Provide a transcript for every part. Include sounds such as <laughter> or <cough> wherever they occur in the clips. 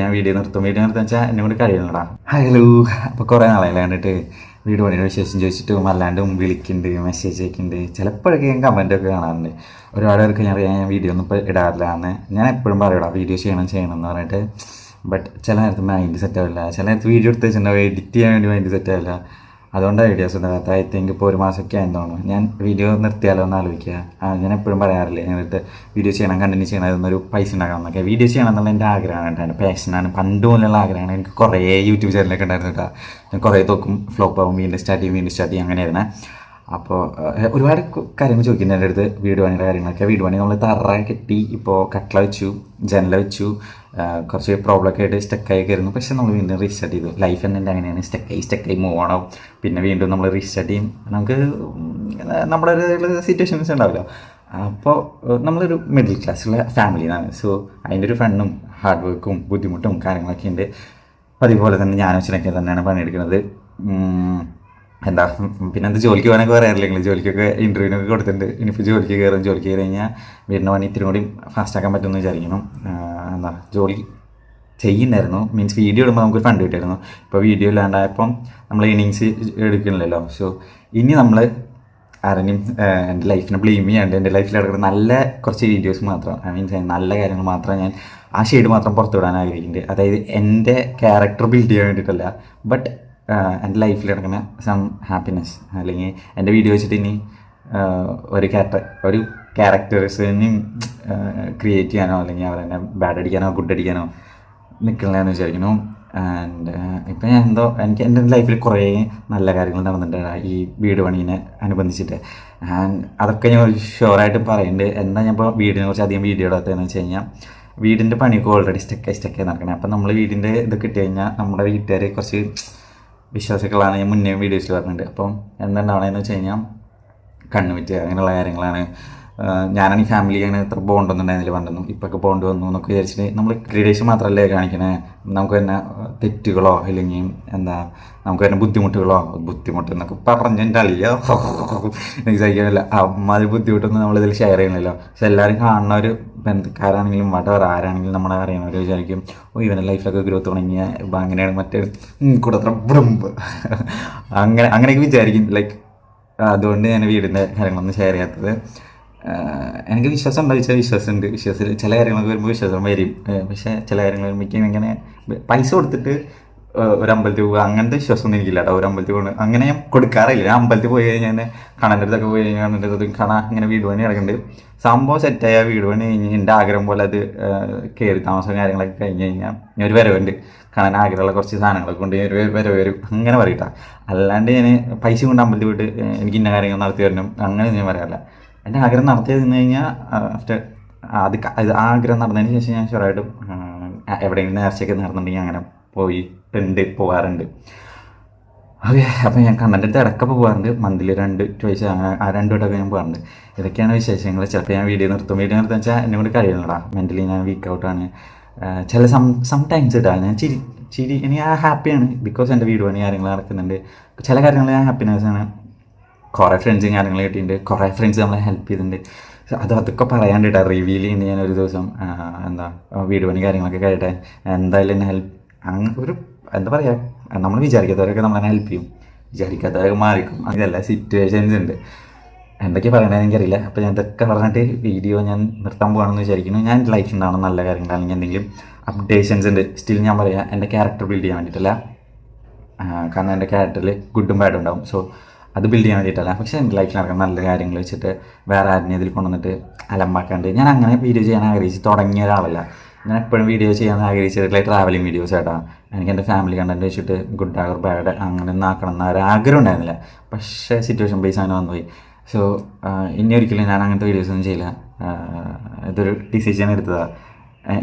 ഞാൻ വീഡിയോ നിർത്തും. വീഡിയോ നിർത്തുക വെച്ചാൽ എന്നെ കൊണ്ട് കഴിയണടാ. ഹലോ. അപ്പോൾ കുറേ നാളായില്ല കണ്ടിട്ട് വീട് പണിയുടെ വിശേഷം ചോദിച്ചിട്ടും അല്ലാണ്ടും വിളിക്കുന്നുണ്ട് മെസ്സേജ് അയക്കുന്നുണ്ട് ചിലപ്പോഴൊക്കെ ഞാൻ കമന്റ് ഒക്കെ കാണാറുണ്ട്. ഒരുപാട് പേർക്ക് ഞാൻ ഞാൻ വീഡിയോ ഒന്നും ഇപ്പോൾ ഇടാറില്ല എന്ന്. ഞാൻ എപ്പോഴും പറയടാ വീഡിയോ ചെയ്യണം ചെയ്യണം എന്ന് പറഞ്ഞിട്ട്. ബട്ട് ചില നേരത്ത് മൈൻഡ് സെറ്റ് ആവില്ല. ചില നേരത്ത് വീഡിയോ എടുത്ത് വെച്ചിട്ടുണ്ടാവും എഡിറ്റ് ചെയ്യാൻ വേണ്ടി മൈൻഡ് സെറ്റ് ആവില്ല. അതുകൊണ്ട് ഐഡിയാസ് ഉണ്ടാകാത്ത ഐ തിങ്ക് ഇപ്പോൾ ഒരു മാസമൊക്കെ ആയെന്ന് തോന്നുന്നു. ഞാൻ വീഡിയോ നിർത്തിയാലോ എന്ന് ആലോചിക്കുക. ഞാൻ എപ്പോഴും പറയാറില്ലേ ഞാനിത് വീഡിയോ ചെയ്യണം കണ്ടിന്യൂ ചെയ്യണം അതൊന്നൊരു പൈസ ഉണ്ടാക്കണം എന്നൊക്കെ. വീഡിയോ ചെയ്യണം എന്നുള്ള എന്റെ ആഗ്രഹമാണ് കേട്ടോ. എന്റെ പാഷനാണ് പണ്ട് മുതലുള്ള ആഗ്രഹമാണ്. എനിക്ക് കുറേ യൂട്യൂബ് ചാനലൊക്കെ ഉണ്ടായിരുന്നു കേട്ടോ. ഞാൻ കുറേ തോക്കും ഫ്ലോപ്പ് ആവും വീണ്ടും സ്റ്റാർട്ട് ചെയ്യും വീണ്ടും സ്റ്റാർട്ട് ചെയ്യും അങ്ങനെയായിരുന്നു. അപ്പോൾ ഒരുപാട് കാര്യങ്ങൾ ചോദിക്കുന്നത് എന്റെ അടുത്ത് വീട് പണിയുടെ കാര്യങ്ങളൊക്കെ. വീട് പണി നമ്മൾ തറ കെട്ടി ഇപ്പോൾ കട്ടള വെച്ചു ജനല വെച്ചു കുറച്ച് പ്രോബ്ലം ഒക്കെ ആയിട്ട് സ്റ്റക്കായി കയറുന്നു. പക്ഷേ നമ്മൾ വീണ്ടും റീസ്റ്റാർട്ട് ചെയ്തു. ലൈഫ് എന്റെ അങ്ങനെയാണ്. സ്റ്റക്കായി സ്റ്റക്കായി മൂവ് ആണോ പിന്നെ വീണ്ടും നമ്മൾ റീസ്റ്റാർട്ട് ചെയ്യും. നമുക്ക് നമ്മുടെ സിറ്റുവേഷൻസ് ഉണ്ടാവില്ല. അപ്പോൾ നമ്മളൊരു മിഡിൽ ക്ലാസ്സുള്ള ഫാമിലിയാണ് സോ അതിന്റെ ഒരു ഫണ്ണും ഹാർഡ് വർക്കും ബുദ്ധിമുട്ടും കാര്യങ്ങളൊക്കെ ഉണ്ട്. അതുപോലെ തന്നെ ഞാനും ചിലക്കെ തന്നെയാണ് പണിയെടുക്കുന്നത്. എന്താ പിന്നെ എന്ത് ജോലിക്ക് പോകാനൊക്കെ പറയാറില്ലെങ്കിൽ ജോലിക്കൊക്കെ ഇന്റർവ്യൂവിനൊക്കെ കൊടുത്തിട്ടുണ്ട്. ഇനിയിപ്പോൾ ജോലിക്ക് കയറും ജോലിക്ക് കയറി കഴിഞ്ഞാൽ വീടിന്റെ പണി ഇത്തിരി കൂടി ഫാസ്റ്റ് ആക്കാൻ പറ്റുമെന്ന് വിചാരിക്കണം എന്താ ജോലി ചെയ്യുന്നുണ്ടായിരുന്നു. മീൻസ് വീഡിയോ ഇടുമ്പോൾ നമുക്ക് ഫണ്ട് കിട്ടിയിരുന്നു ഇപ്പോൾ വീഡിയോ ഇല്ലാണ്ടായപ്പം നമ്മൾ ഏണിങ്സ് എടുക്കണില്ലല്ലോ സോ ഇനി നമ്മൾ ആരെങ്കിലും എന്റെ ലൈഫിനെ ബ്ലെയിം ചെയ്യാണ്ട് എന്റെ ലൈഫിൽ എടുക്കുന്ന നല്ല കുറച്ച് വീഡിയോസ് മാത്രം ഐ മീൻസ് നല്ല കാര്യങ്ങൾ മാത്രം ഞാൻ ആ ഷെയ്ഡ് മാത്രം പുറത്തുവിടാൻ ആഗ്രഹിക്കുന്നുണ്ട്. അതായത് എന്റെ ക്യാരക്ടർ ബിൽഡ് ചെയ്യാൻ വേണ്ടിയിട്ടല്ല. ബട്ട് എന്റെ ലൈഫിൽ നടക്കുന്ന സം ഹാപ്പിനെസ് അല്ലെങ്കിൽ എന്റെ വീഡിയോ വെച്ചിട്ട് ഇനി ഒരു ക്യാരക്ടർ ഒരു ക്യാരക്ടേഴ്സിനെയും ക്രിയേറ്റ് ചെയ്യാനോ അല്ലെങ്കിൽ അവരെന്നെ ബാഡ് അടിക്കാനോ ഗുഡ് അടിക്കാനോ നിൽക്കണില്ലെന്ന് വിചാരിക്കുന്നു. ആൻഡ് ഇപ്പം ഞാൻ എന്തോ എനിക്ക് എന്റെ ലൈഫിൽ കുറേ നല്ല കാര്യങ്ങൾ നടന്നിട്ടുണ്ട് ഈ വീട് പണീനെ അനുബന്ധിച്ചിട്ട്. ആൻഡ് അതൊക്കെ ഞാൻ ഷുവറായിട്ട് പറയുന്നുണ്ട് എന്താ ഞാൻ ഇപ്പോൾ വീടിനെ കുറിച്ച് അധികം വീഡിയോ ഇടാത്തതെന്ന് വെച്ച് കഴിഞ്ഞാൽ വീടിന്റെ പണിയൊക്കെ ഓൾറെഡി സ്റ്റക്കായി സ്റ്റക്കായി നടക്കണേ. അപ്പം നമ്മൾ വീടിന്റെ ഇത് കിട്ടി കഴിഞ്ഞാൽ നമ്മുടെ വീട്ടുകാർ കുറച്ച് വിശ്വാസികളാണ്. ഞാൻ മുന്നേ വീഡിയോസിൽ പറഞ്ഞിട്ടുണ്ട്. അപ്പം എന്തുണ്ടാവണമെന്ന് വെച്ച് കഴിഞ്ഞാൽ കണ്ണുമിറ്റ് അങ്ങനെയുള്ള കാര്യങ്ങളാണ്. ഞാനാണ് ഈ ഫാമിലി അങ്ങനെ എത്ര ബോണ്ടൊന്നും ഉണ്ടായിരുന്നില്ല പണ്ടൊന്നും. ഇപ്പൊക്കെ ബോണ്ട് വന്നു എന്നൊക്കെ വിചാരിച്ചിട്ട് നമ്മൾ ക്രീഡേഷൻ മാത്രമല്ലേ കാണിക്കണേ? നമുക്ക് തന്നെ തെറ്റുകളോ അല്ലെങ്കിൽ എന്താ നമുക്ക് തന്നെ ബുദ്ധിമുട്ടുകളോ ബുദ്ധിമുട്ട് എന്നൊക്കെ പറഞ്ഞിട്ട് അളിയ എനിക്ക് <laughs> സഹിക്കാനില്ല അമ്മാതിരി ബുദ്ധിമുട്ടൊന്നും നമ്മളിതിൽ ഷെയർ ചെയ്യണമല്ലോ പക്ഷെ എല്ലാവരും കാണുന്ന ഒരു ബന്ധുക്കാരാണെങ്കിലും വടവർ ആരാണെങ്കിലും നമ്മളെ അറിയണവർ വിചാരിക്കും ഓ ഇവന്റെ ലൈഫിലൊക്കെ ഗ്രോത്ത് തുടങ്ങിയ അങ്ങനെയാണ് മറ്റേ കൂടത്ര ബ്രംബ് <laughs> അങ്ങനെ അങ്ങനെയൊക്കെ വിചാരിക്കും. ലൈക്ക് അതുകൊണ്ട് ഞാൻ വീടിന്റെ കാര്യങ്ങളൊന്നും ഷെയർ ചെയ്യാത്തത്. എനിക്ക് വിശ്വാസം ഉണ്ടോ ചോദിച്ചാൽ വിശ്വാസമുണ്ട്. വിശ്വാസത്തിൽ ചില കാര്യങ്ങളൊക്കെ വരുമ്പോൾ വിശ്വാസം വരും. പക്ഷേ ചില കാര്യങ്ങൾ വരുമ്പോഴേക്കും ഇങ്ങനെ പൈസ കൊടുത്തിട്ട് ഒരു അമ്പലത്തിൽ പോകുക അങ്ങനത്തെ വിശ്വാസമൊന്നും എനിക്കില്ല കേട്ടോ ഒരു അമ്പലത്തിൽ പോകുന്നത് അങ്ങനെ ഞാൻ കൊടുക്കാറില്ല. ഞാൻ അമ്പലത്തിൽ പോയി കഴിഞ്ഞാൽ കണ്ണന്റെ അടുത്തൊക്കെ പോയി കഴിഞ്ഞാൽ കണ്ണന്റെ അടുത്ത് കാണാൻ ഇങ്ങനെ വീട് പണി കിടക്കുന്നുണ്ട് സംഭവം സെറ്റായ വീട് പണി കഴിഞ്ഞ് എന്റെ ആഗ്രഹം പോലെ അത് കയറി താമസം കാര്യങ്ങളൊക്കെ കഴിഞ്ഞ് കഴിഞ്ഞാൽ ഞാൻ ഒരു വരവുണ്ട്. കാണാൻ ആഗ്രഹമുള്ള കുറച്ച് സാധനങ്ങളൊക്കെ കൊണ്ട് ഒരു വരവ് വരും. അങ്ങനെ പറയട്ടാ അല്ലാണ്ട് ഞാൻ പൈസ കൊണ്ട് അമ്പലത്തിൽ പോയിട്ട് എനിക്ക് ഇന്ന കാര്യങ്ങൾ നടത്തി വരണം അങ്ങനെ ഞാൻ പറയാറില്ല. എന്റെ ആഗ്രഹം നടത്തി നിന്ന് കഴിഞ്ഞാൽ ആഫ്റ്റർ അത് ഇത് ആ ആഗ്രഹം നടന്നതിന് ശേഷം ഞാൻ ഷുവറായിട്ടും എവിടെയെങ്കിലും നേർച്ചയൊക്കെ നടന്നിട്ടുണ്ടെങ്കിൽ അങ്ങനെ പോയിട്ടുണ്ട് പോകാറുണ്ട് ഓക്കെ അപ്പോൾ ഞാൻ കണ്ണന്റെ അടുത്ത് ഇടക്കൊക്കെ പോകാറുണ്ട് മന്ത്ലി രണ്ട് ട്വൈസ് ആ രണ്ട് വട്ടമൊക്കെ ഞാൻ പോകാറുണ്ട് ഇതൊക്കെയാണ് വിശേഷങ്ങൾ. ചിലപ്പോൾ ഞാൻ വീഡിയോ നിർത്തും. വീഡിയോ നിർത്തുക വെച്ചാൽ എന്നെ കൊണ്ട് കഴിയുന്നുണ്ടാ മെന്റലി ഞാൻ വീക്ക് ഔട്ടാണ് ചില സം ടൈംസ് ഇട്ടാ ഞാൻ ചിരി ചിരി എനിക്ക് ഹാപ്പിയാണ് ബിക്കോസ് എന്റെ വീഡിയോ പണി കാര്യങ്ങൾ നടക്കുന്നുണ്ട്. ചില കാര്യങ്ങൾ ഞാൻ ഹാപ്പിനെസ് ആണ്. കുറേ ഫ്രണ്ട്സും കാര്യങ്ങൾ കിട്ടിയിട്ടുണ്ട്. കുറേ ഫ്രണ്ട്സ് നമ്മളെ ഹെൽപ്പ് ചെയ്തിട്ടുണ്ട്. അത് അതൊക്കെ പറയാണ്ടിട്ടാ റിവീൽ ചെയ്യുന്നത് ഞാൻ ഒരു ദിവസം. എന്താ വീട് പണി കാര്യങ്ങളൊക്കെ കഴിയട്ടെ എന്തായാലും എന്നെ ഹെൽപ്പ് അങ്ങ് ഒരു എന്താ പറയുക നമ്മൾ വിചാരിക്കാത്തവരൊക്കെ നമ്മളെ ഹെൽപ്പ് ചെയ്യും. വിചാരിക്കാത്തവരൊക്കെ മാറിക്കും. അങ്ങനെയല്ല സിറ്റുവേഷൻസ് ഉണ്ട്. എന്തൊക്കെയാണ് പറയണത് എനിക്കറിയില്ല. അപ്പോൾ ഞാൻ ഇതൊക്കെ പറഞ്ഞിട്ട് വീഡിയോ ഞാൻ നിർത്താൻ പോകണമെന്ന് വിചാരിക്കുന്നു. ഞാൻ ലൈഫിൽ ഉണ്ടാവണം നല്ല കാര്യങ്ങൾ. അല്ലെങ്കിൽ എന്തെങ്കിലും അപ്ഡേഷൻസ് ഉണ്ട്. സ്റ്റിൽ ഞാൻ പറയാം എന്റെ ക്യാരക്ടർ ബിൽഡ് ചെയ്യാൻ വേണ്ടിയിട്ടല്ല കാരണം എന്റെ ക്യാരക്ടറിൽ ഗുഡും ബാഡും ഉണ്ടാവും. സോ അത് ബിൽഡ് ചെയ്യാൻ വേണ്ടിയിട്ടല്ല. പക്ഷേ എന്റെ ലൈഫിൽ നടക്കുന്ന നല്ല കാര്യങ്ങൾ വെച്ചിട്ട് വേറെ ആരിനെ ഇതിൽ കൊണ്ടുവന്നിട്ട് അലമ്പാക്കാണ്ട്. ഞാൻ അങ്ങനെ വീഡിയോ ചെയ്യാൻ ആഗ്രഹിച്ച് തുടങ്ങിയ ഒരാളല്ല. ഞാൻ എപ്പോഴും വീഡിയോ ചെയ്യാൻ ആഗ്രഹിച്ചിട്ടുള്ള ട്രാവലിംഗ് വീഡിയോസ് ആയിട്ടാ. എനിക്ക് എന്റെ ഫാമിലി കണ്ടന്റ് വെച്ചിട്ട് ഗുഡ് ആർ ബാഡ് അങ്ങനെ ഒന്നും ആക്കണം എന്ന ആഗ്രഹം ഉണ്ടായിരുന്നില്ല. പക്ഷേ സിറ്റുവേഷൻ ബേസ് അങ്ങനെ വന്നുപോയി സോ ഇനി ഒരിക്കലും ഞാൻ അങ്ങനത്തെ വീഡിയോസ് ഒന്നും ചെയ്യില്ല. ഇതൊരു ഡിസിഷൻ എടുത്തതാണ്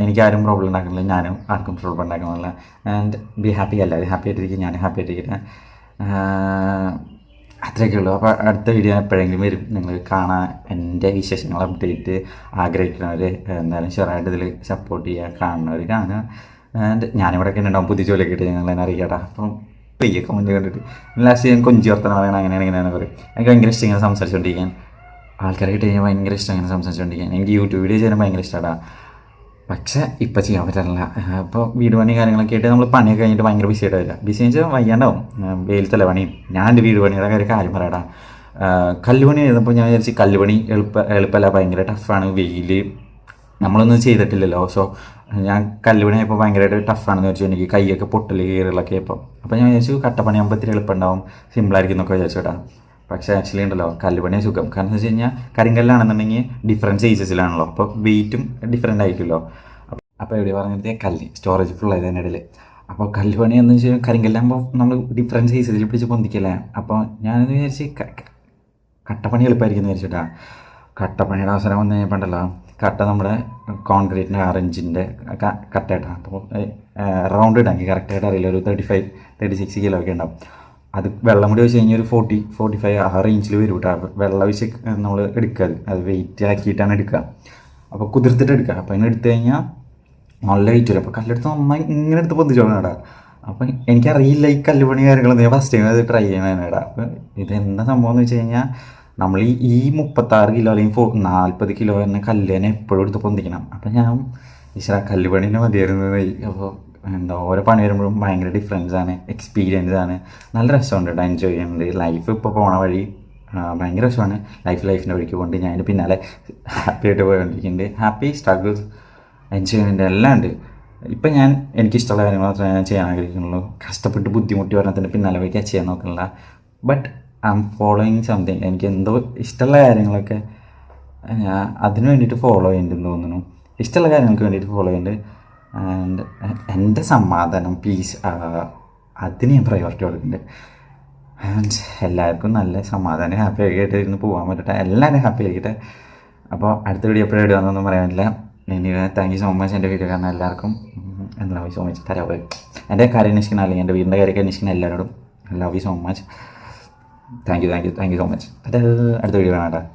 എനിക്ക് ആരും പ്രോബ്ലം ഉണ്ടാക്കുന്നില്ല. ഞാനും ആർക്കും പ്രോബ്ലം ഉണ്ടാക്കുന്നില്ല. ആൻഡ് ബി ഹാപ്പി എല്ലാവരും ഹാപ്പി ആയിട്ടിരിക്കും. ഞാനും ഹാപ്പി ആയിട്ടിരിക്കട്ടെ. അത്രയൊക്കെ ഉള്ളൂ. അപ്പോൾ അടുത്ത വീഡിയോ എപ്പോഴെങ്കിലും വരും. നിങ്ങൾ കാണാൻ എന്റെ വിശേഷങ്ങൾ അപ്ഡേറ്റ് ആഗ്രഹിക്കുന്നവർ എന്തായാലും ഷുവറായിട്ട് ഇതിൽ സപ്പോർട്ട് ചെയ്യുക കാണുന്നവർ കാണുക. ആൻഡ് ഞാനിവിടെയൊക്കെ ഉണ്ടാവും പുതിയ ജോലിയൊക്കെ ഇട്ട് ഞങ്ങൾ എന്നെ അറിയിക്കട്ടെ. അപ്പം പയ്യെ കമന്റ് കണ്ടിട്ട് ലാസ്റ്റ് ഞാൻ കൊഞ്ചി വർത്തനം പറയണം അങ്ങനെയാണ് ഇങ്ങനെയാണ് പറയും. എനിക്ക് ഭയങ്കര ഇഷ്ടം ഇങ്ങനെ സംസാരിച്ചുകൊണ്ടിരിക്കാൻ ആൾക്കാരെ കിട്ടി ഭയങ്കര ഇഷ്ടം ഇങ്ങനെ സംസാരിച്ചുകൊണ്ടിരിക്കാൻ എനിക്ക് യൂട്യൂബ് വീഡിയോ ചെയ്യാൻ ഭയങ്കര ഇഷ്ടമാണ് പക്ഷേ ഇപ്പം ചെയ്യാൻ പറ്റില്ല ഇപ്പോൾ വീട് പണി കാര്യങ്ങളൊക്കെ ആയിട്ട് നമ്മൾ പണിയൊക്കെ കഴിഞ്ഞിട്ട് ഭയങ്കര ബിസി ആയിട്ട് വരിക. ബിസി എന്ന് വെച്ചാൽ വയ്യാണ്ടാവും. വെയിലത്തല്ല പണിയും ഞാൻ എന്റെ വീട് പണിയുടെ കാര്യം കാര്യം പറയടാ. കല്ലുപണി എഴുതുമ്പോൾ ഞാൻ വിചാരിച്ച് കല്ലുപണി എളുപ്പ എളുപ്പമല്ല ഭയങ്കര ടഫാണ് വെയിൽ നമ്മളൊന്നും ചെയ്തിട്ടില്ലല്ലോ. സോ ഞാൻ കല്ലുപണിയായപ്പോൾ ഭയങ്കരമായിട്ട് ടഫാണെന്ന് വെച്ചാൽ എനിക്ക് കൈയൊക്കെ പൊട്ടൽ കീറലൊക്കെ ആയപ്പോൾ അപ്പോൾ ഞാൻ വിചാരിച്ചു കട്ടപ്പണിയാകുമ്പോൾ ഇത്തിരി എളുപ്പമുണ്ടാവും. സിമ്പിളായിരിക്കും എന്നൊക്കെ വിചാരിച്ചു കേട്ടോ. പക്ഷേ ആക്ച്വലി ഉണ്ടല്ലോ കല്ലുപണിയാണ് സുഖം. കാരണം എന്ന് വെച്ച് കഴിഞ്ഞാൽ കരിങ്കല്ലാണെന്നുണ്ടെങ്കിൽ ഡിഫറെന്റ് സൈസസിലാണല്ലോ അപ്പോൾ വെയിറ്റും ഡിഫറെന്റ് ആയിരിക്കുമല്ലോ. അപ്പോൾ എവിടെ പറഞ്ഞിട്ട് കല്ല്. സ്റ്റോറേജ് ഫുൾ ആയത് അതിന്റെ ഇടയിൽ അപ്പോൾ കല്ലുപണി എന്ന് വെച്ചാൽ കരിങ്കല്ലാകുമ്പോൾ നമ്മൾ ഡിഫറെന്റ് സൈസസിൽ പിടിച്ച് പൊന്തിക്കല്ലേ? അപ്പോൾ ഞാനെന്ന് വിചാരിച്ച് കട്ടപ്പണി എളുപ്പമായിരിക്കും എന്ന് വിചാരിച്ചിട്ടാ. കട്ടപ്പണിയുടെ അവസരം വന്നു കഴിഞ്ഞപ്പോണ്ടല്ലോ കട്ട നമ്മുടെ കോൺക്രീറ്റിന്റെ ആറഞ്ചിന്റെ കട്ടയിട്ടാണ് അപ്പോൾ റൗണ്ട് ഇടാമെങ്കിൽ കറക്റ്റായിട്ട് അറിയില്ല. ഒരു thirty five thirty six kilo ഒക്കെ ഉണ്ടാവും. അത് വെള്ളം കൂടി വെച്ച് കഴിഞ്ഞാൽ ഒരു ഫോർട്ടി ഫോർട്ടി ഫൈവ് ആ റേഞ്ചിൽ വരും കേട്ടോ വെള്ളം വെച്ച് നമ്മൾ എടുക്കുക അത്. അത് വെയിറ്റ് ആക്കിയിട്ടാണ് എടുക്കുക. അപ്പോൾ കുതിർത്തിട്ട് എടുക്കുക. അപ്പോൾ അതിനെ എടുത്തു കഴിഞ്ഞാൽ നല്ല വെയിറ്റ് വരും. അപ്പോൾ കല്ലെടുത്ത് നന്നായി ഇങ്ങനെ എടുത്ത് പൊന്തിച്ചോളാം കേട്ടോ അപ്പം എനിക്കറിയില്ല ഈ കല്ലുപണി കാര്യങ്ങളൊന്നും. ഞാൻ ഫസ്റ്റ് ടൈം അത് ട്രൈ ചെയ്യണേടാ അപ്പോൾ ഇത് എന്താ സംഭവം എന്ന് വെച്ച് കഴിഞ്ഞാൽ നമ്മൾ ഈ ഈ മുപ്പത്താറ് കിലോ അല്ലെങ്കിൽ ഫോ നാൽപ്പത് കിലോ തന്നെ കല്ല് തന്നെ എപ്പോഴും എടുത്ത് പൊന്തിക്കണം. അപ്പം ഞാൻ ഈശ്വര കല്ലുപണി തന്നെ മതിയായിരുന്നു അപ്പോൾ എന്താ ഓരോ പണി വരുമ്പോഴും ഭയങ്കര ഡിഫറൻസ് ആണ് എക്സ്പീരിയൻസ് ആണ്. നല്ല രസമുണ്ട് കേട്ടോ എൻജോയ് ചെയ്യുന്നുണ്ട് ലൈഫ് ഇപ്പോൾ പോണ വഴി ഭയങ്കര രസമാണ്. ലൈഫ് ലൈഫിന്റെ വഴിക്ക് കൊണ്ട് ഞാൻ പിന്നാലെ ഹാപ്പി ആയിട്ട് പോയിക്കൊണ്ടിരിക്കുന്നുണ്ട് ഹാപ്പി സ്ട്രഗിൾസ് എൻജോയ്മെന്റ് എല്ലാം ഉണ്ട്. ഇപ്പം ഞാൻ എനിക്കിഷ്ടമുള്ള കാര്യങ്ങൾ മാത്രമേ ഞാൻ ചെയ്യാൻ ആഗ്രഹിക്കുന്നുള്ളൂ. കഷ്ടപ്പെട്ട് ബുദ്ധിമുട്ടി പറഞ്ഞതിന്റെ പിന്നാലെ പോയി ചെയ്യാൻ നോക്കുന്നില്ല but I'm following something എനിക്ക് എന്തോ ഇഷ്ടമുള്ള കാര്യങ്ങളൊക്കെ ഞാൻ അതിന് വേണ്ടിയിട്ട് ഫോളോ ചെയ്യുന്നുണ്ടെന്ന് തോന്നുന്നു. ഇഷ്ടമുള്ള കാര്യങ്ങൾക്ക് വേണ്ടിയിട്ട് ഫോളോ ചെയ്യുന്നുണ്ട് ആൻഡ് എന്റെ സമാധാനം പീസ് അതിന് ഞാൻ പ്രയോറിറ്റി കൊടുക്കുന്നുണ്ട്. ആൻഡ് എല്ലാവർക്കും നല്ല സമാധാനം ഹാപ്പി ആയിട്ട് ഇരുന്ന് പോകാൻ പറ്റട്ടെ. എല്ലാവരും ഹാപ്പി ആക്കിയിട്ട് അപ്പോൾ അടുത്ത വീഡിയോ എപ്പോഴും ഇടുകയെന്നൊന്നും പറയാനില്ല ഇനി താങ്ക് യു സോ മച്ച് എന്റെ വീഡിയോ കാരണം എല്ലാവർക്കും. ലവ് യു സോ മച്ച് തരാവ് എന്റെ കാര്യം അന്വേഷിക്കുന്ന അല്ലെങ്കിൽ എന്റെ വീടിന്റെ കാര്യമൊക്കെ അന്വേഷിക്കുന്ന എല്ലാവരോടും. Love you so much thank you thank you thank you so much അത് അടുത്ത വീഡിയോ കാണാം